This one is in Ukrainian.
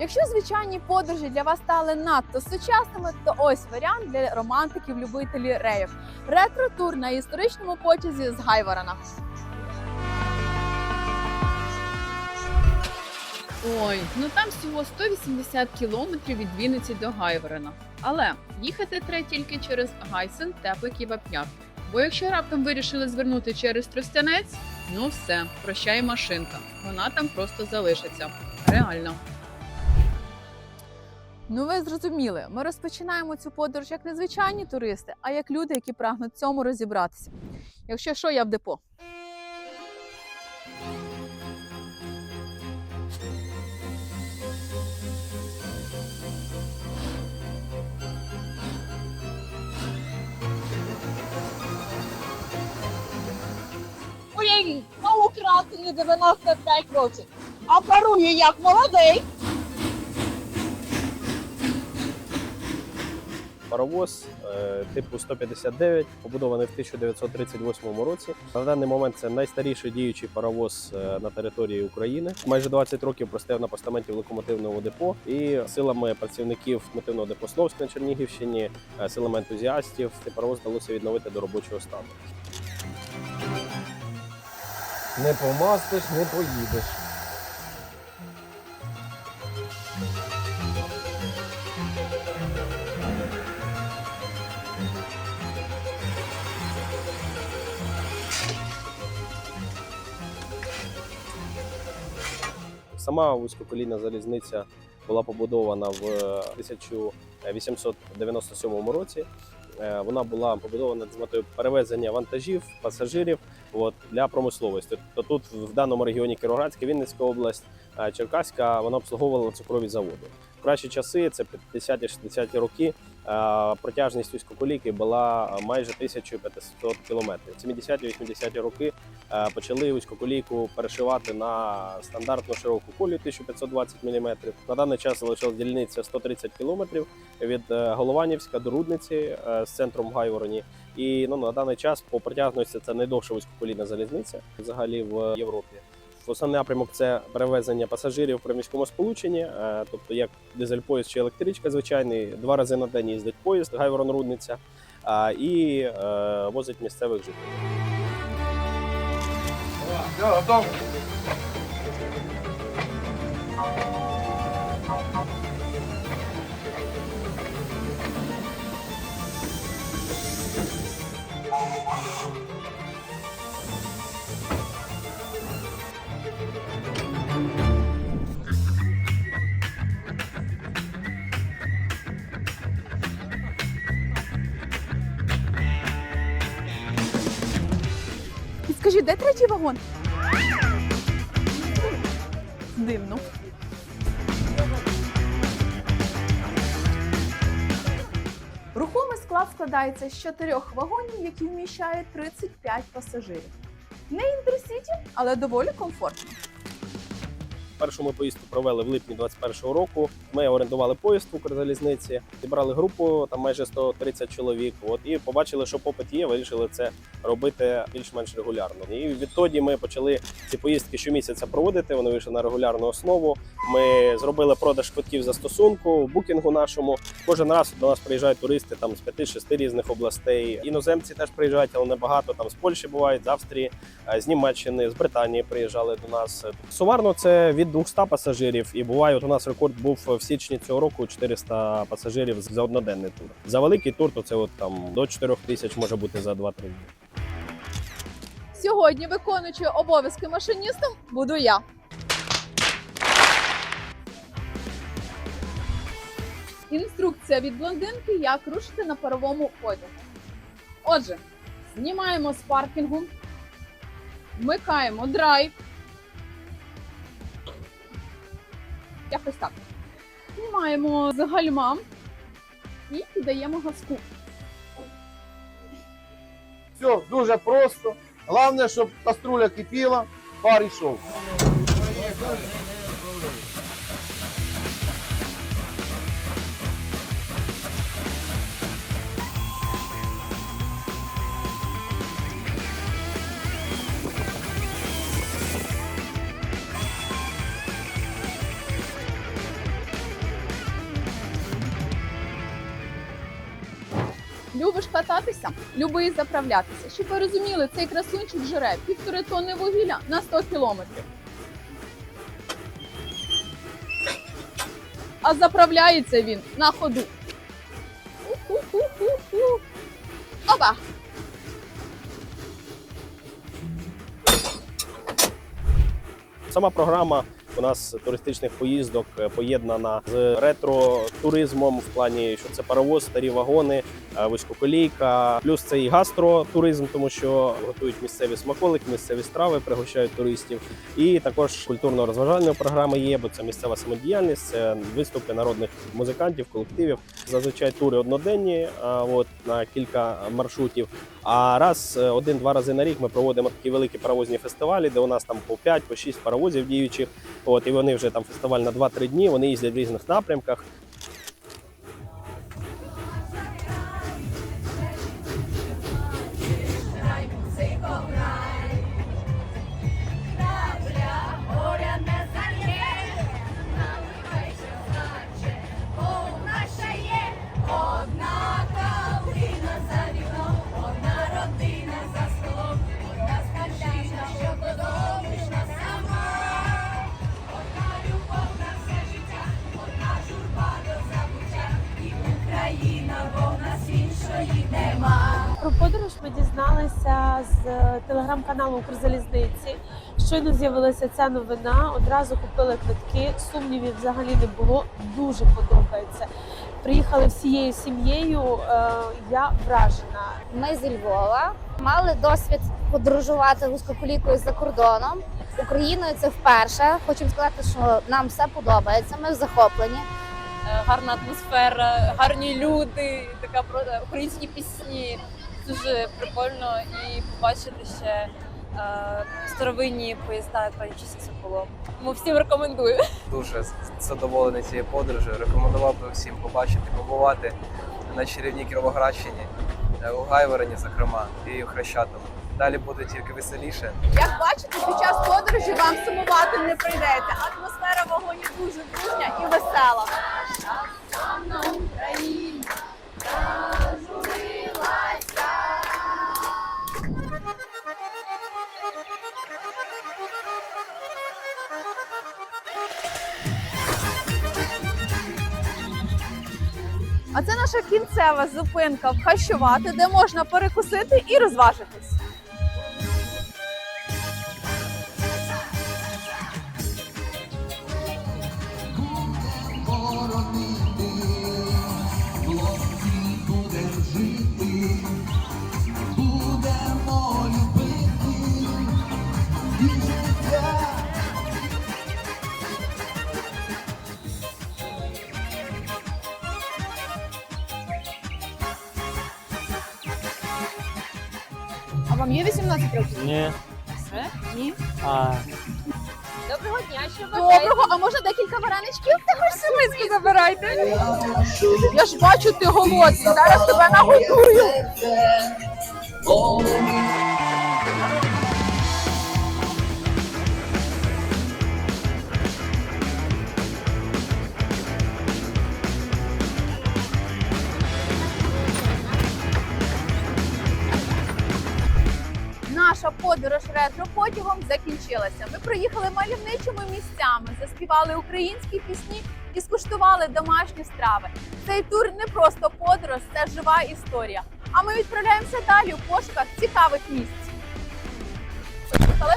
Якщо звичайні подорожі для вас стали надто сучасними, то ось варіант для романтиків-любителів реїв. Ретро-тур на історичному потязі з Гайворона. Ой, ну там всього 180 кілометрів від Вінниці до Гайворона. Але їхати треба тільки через Гайсен, Теплик і Вапняк. Бо якщо раптом вирішили звернути через Тростянець, ну все, прощай машинка. Вона там просто залишиться. Реально. Ну, ви зрозуміли, ми розпочинаємо цю подорож як незвичайні туристи, а як люди, які прагнуть цьому розібратися. Якщо що, я в депо. Моєї на Україні 95 років. А парує як молодий. Паровоз е, типу 159, побудований в 1938 році. На даний момент це найстаріший діючий паровоз е, на території України. Майже 20 років простояв на постаменті в локомотивному депо. І силами працівників локомотивного депо Словськ на Чернігівщині, е, силами ентузіастів, цей паровоз вдалося відновити до робочого стану. Не помастиш, не поїдеш. Сама вузькоколійна залізниця була побудована в 1897 році. Е, Вона була побудована з метою перевезення вантажів, пасажирів от, для промисловості. Тобто тут в даному регіоні Кіровоградська, Вінницька область, е, Черкаська, вона обслуговувала цукрові заводи. В кращі часи, це 50-60 роки, е, протяжність вузькоколійки була майже 1500 кілометрів. 70-80 роки е, почали вузькоколійку перешивати на стандартну широку колію 1520 мм. На даний час залишилась дільниця 130 км від е, Голованівська до Рудниці е, з центром Гайвороні. І ну, на даний час по протяжності це найдовша вузькоколійна залізниця взагалі в Європі. Основний напрямок це перевезення пасажирів при міському сполученні, е, тобто як дизель-поїзд чи електричка звичайний. Два рази на день їздить поїзд Гайворон-Рудниця і е, возить місцевих жителів. Все, готово. Підскажіть, де третій вагон? Дивно. Рухомий склад складається з чотирьох вагонів, які вміщають 35 пасажирів. Не інтерсіті, але доволі комфортно. Першу ми поїздку провели в липні 21-го року. Ми орендували поїзд в Укрзалізниці, зібрали групу там майже 130 чоловік. От і побачили, що попит є. Вирішили це робити більш-менш регулярно. І відтоді ми почали ці поїздки щомісяця проводити. Вони вийшли на регулярну основу. Ми зробили продаж квитків застосунку в букінгу нашому. Кожен раз до нас приїжджають туристи там з 5-6 різних областей. Іноземці теж приїжджають, але небагато. Там з Польщі бувають, з Австрії, е, з Німеччини, з Британії приїжджали до нас. Сумарно це від 200 пасажирів. І буває, от у нас рекорд був в січні цього року 400 пасажирів за одноденний тур. За великий тур, то це от там до 4 тисяч може бути за 2-3 дні. Сьогодні виконуючи обов'язки машиністом буду я. Інструкція від блондинки, як рушити на паровому потягу. Отже, знімаємо з паркінгу, вмикаємо драйв. Якось так. Знімаємо з гальма і піддаємо газку. Все, дуже просто. Головне, щоб каструля кипіла, пар йшов. Любиш кататися? Люби і заправлятися. Щоб ви розуміли, цей красунчик жере півтори тонни вугілля на 100 кілометрів. А заправляється він на ходу. У-ху-ху-ху-ху. Опа! Сама програма у нас туристичних поїздок е, поєднана з ретро-туризмом в плані, що це паровоз, старі вагони, е, вузькоколійка. Плюс це і гастротуризм, тому що готують місцеві смаколики, місцеві страви, пригощають туристів. І також культурно-розважальної програми є, бо це місцева самодіяльність, це виступи народних музикантів, колективів. Зазвичай тури одноденні, а, от на кілька маршрутів. А раз е, один-два рази на рік ми проводимо такі великі паровозні фестивалі, де у нас там по 5 по 6 паровозів діючих. От і вони вже там фестиваль на 2-3 дні. Вони їздять в різних напрямках. Нас нема. Про подорож ми дізналися з е, телеграм-каналу Укрзалізниці. Щойно з'явилася ця новина. Одразу купили квитки. Сумнівів взагалі не було. Дуже подобається. Приїхали всією сім'єю. е, Я вражена. Ми зі Львова мали досвід подорожувати вузькоколійкою за кордоном. Україною це вперше. Хочемо сказати, що нам все подобається. Ми захоплені. Е, гарна атмосфера, гарні люди, така про українські пісні. Дуже прикольно і побачити ще е, старовинні поїзда, як раніше. Тому всім рекомендую. дуже задоволений цією подорожю. Рекомендував би всім побачити, побувати на чарівній Кіровоградщині, е, у Гайвороні, зокрема, і у Хрещатому. Далі буде тільки веселіше. Як бачите, під час подорожі вам сумувати не прийдеться. Атмосфера вагоні дуже дружня і весела. А це наша кінцева зупинка в Хащувати, де можна перекусити і розважитись. Вам є 18 років? Ні. Все? Ні. А, Доброго дня, що Доброго, а може декілька вареничків? Та хоч забирайте. Я ж бачу, ти голодний. Зараз тебе нагодую. Подорож ретро-потягом закінчилася. Ми проїхали мальовничими місцями, заспівали українські пісні і скуштували домашні страви. Цей тур не просто подорож, це жива історія. А ми відправляємося далі у пошуках цікавих місць. Поїхали?